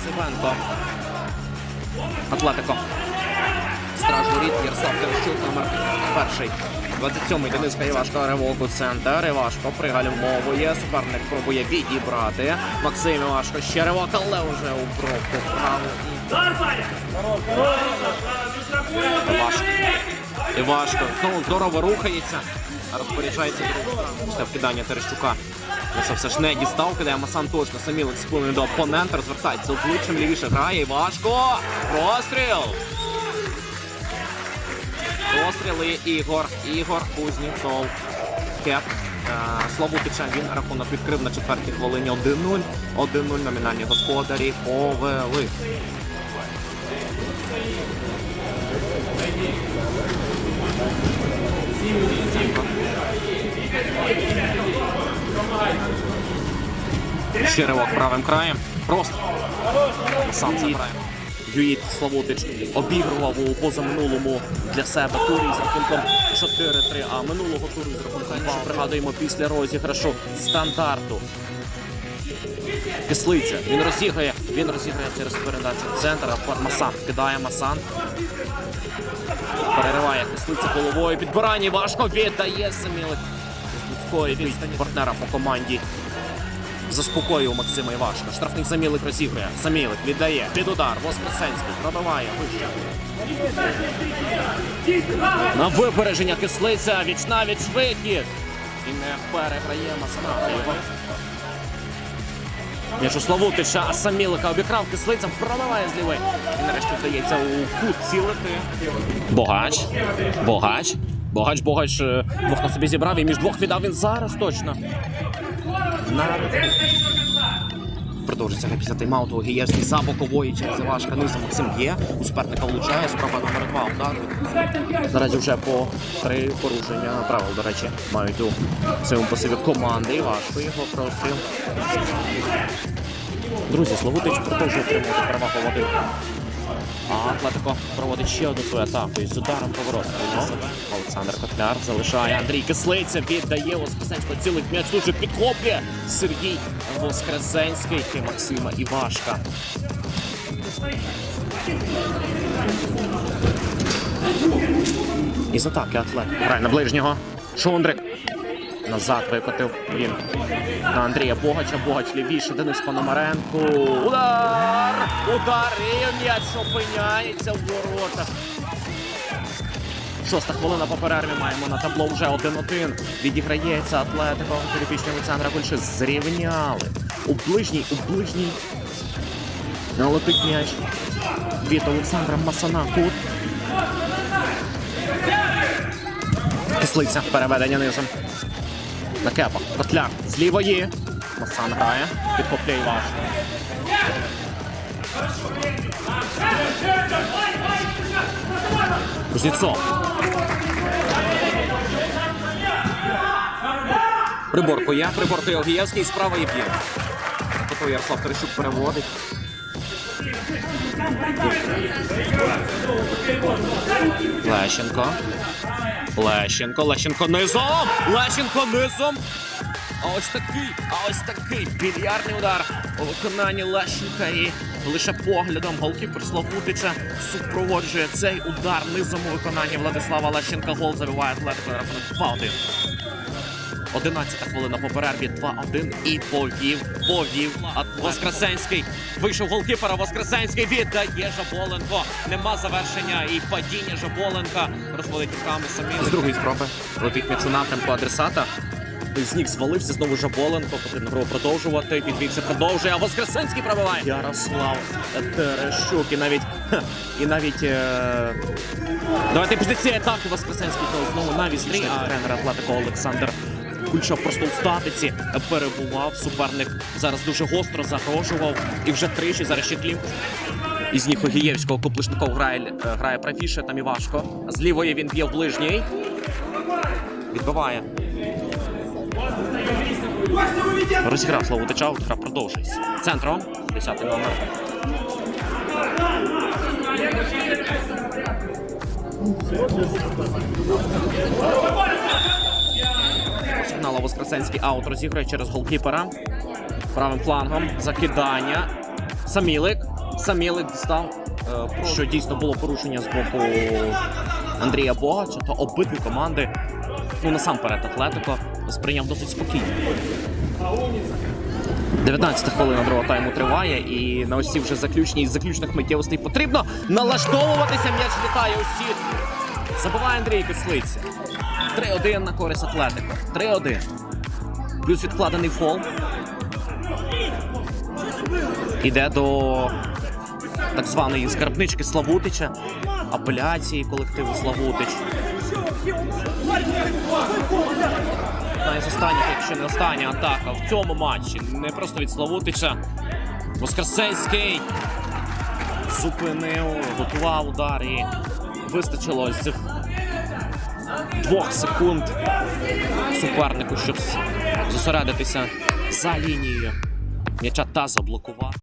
Осипенко. Атлетико. Страж воріт, Ярослав Терещук, номер перший. 27-й Денис Івашко ривок у центр. Івашко пригальмовує. Суперник пробує відібрати. Максим Івашко ще ривок, але вже у бровку. Івашко. Івашко. Знову здорово рухається. Розпоряджається після вкидання Терещука. Ну що все ж не дістав, кидає Масан точно. Самілик склоний до опонента, розвертається обличчям, лівіше грає. Івашко! Простріл! Постріли Ігор. Ігор Кузнєцов. Кеп. Е, Славутича він рахунок відкрив на четвертій хвилині 1-0. 1-0 номінальні господарі повели. Ще правим краєм. Просто сам забирає. Юїт Славутич обігрував у позаминулому для себе турі з рахунком 4-3, а минулого туру з рахунком 2 пригадуємо після розіграшу стандарту. Кислиця. Він розіграє. Він розіграє через передачу центра. Масан кидає Масан. Перериває кислиця головою. Підбирання важко віддає Самілик. З людської відстані партнера по команді. Заспокоює Максима Івашка. Штрафний Самілик розігрує. Самілик віддає. Під удар. Воскресенський пробиває. Вище. На випередження кислиця. Віч навіть вихід. І не переграє Масана. Між Славутича, а Самілика обікрав кислицям, пробиває з лівої. І нарешті вдається у кут цілити. Богач. Богач. Богач, богач е, двох на собі зібрав і між двох віддав він зараз точно. На... Продовжиться гра після тайм-ауту. Гієвський за бокової через Івашка. Низом Максим є. У суперника влучає. Спроба номер два удар. Наразі вже по три порушення правил, до речі, мають у своєму посиві команди. Івашко його простріл. Друзі, Славутич продовжує отримувати перевагу в один. А Атлетико проводить ще одну свою атаку із ударом поворот. Олександр Котляр залишає Андрій Кислиця, віддає Воскресенського цілий м'яч тут підхоплює Сергій Воскресенський і Максима Івашка. Із атаки Атлетико. Грає на ближнього. Шундрик. Назад викотив він на Андрія Богача. Богач лівіше. Денис Пономаренко. Удар! Удар! І м'яч опиняється в воротах. Шоста хвилина по перерві маємо на табло вже 1-1. Відіграється Атлетико. Підопічний Олександра Кульши зрівняли. У ближній, у ближній. Налетить м'яч від Олександра Масана. Кут. Кислиця. Переведення низом. На кепа. Котляр. З лівої. Масан грає. Підхоплює Іваш. Кузнєцов. Приборкує. Приборкує Огієвський. Справа є б'є. Готовий Ярослав Терещук переводить. Лещенко. Лещенко, Лещенко низом! Лещенко низом! А ось такий, а ось такий більярдний удар у виконанні Лещенка і лише поглядом голкіпер Славутича супроводжує цей удар низом у виконанні Владислава Лещенка. Гол забиває Атлетико рахунок 2-1. 11 хвилина по перерві 2-1 і повів, повів. А Воскресенський вийшов голкіпера. Воскресенський віддає Жаболенко. Нема завершення і падіння Жаболенка. Розводить руками самі. З другої спроби летить м'яч у напрямку адресата. З ніг звалився, знову Жаболенко. Потрібно гру продовжувати. Підвівся, продовжує. А Воскресенський пробиває. Ярослав Терещук. І навіть і навіть. Е... Давайте після цієї атаки Воскресенський знову на вістрі. А тренер Атлетико Олександр Кульша просто у статиці перебував. Суперник зараз дуже гостро загрожував. І вже тричі зараз ще клім. Із ніг Огієвського грає, е, грає правіше, там і важко. З лівої він б'є в ближній. Відбиває. Розіграв Славутича, гра продовжується. Центром. 10 номер. Сигнала Воскресенський аут розігрує через голкіпера. Правим флангом. Закидання. Самілик. Самілик дістав, е, що дійсно було порушення з боку Андрія Богача, то обидві команди, ну насамперед Атлетико, сприйняв досить спокійно. 19 хвилина другого тайму триває, і на ось ці вже заключні із заключних миттєвостей потрібно налаштовуватися. М'яч літає у сітку. Забиває Андрій Кислиця. 3-1 на користь Атлетико. 3-1. Плюс відкладений фол. Іде до так званої скарбнички Славутича, апеляції колективу Славутич. Одна із останніх, якщо не остання атака в цьому матчі. Не просто від Славутича. Воскресенський зупинив, готував удар і вистачило з двох секунд супернику, щоб зосередитися за лінією. М'яча та заблокував.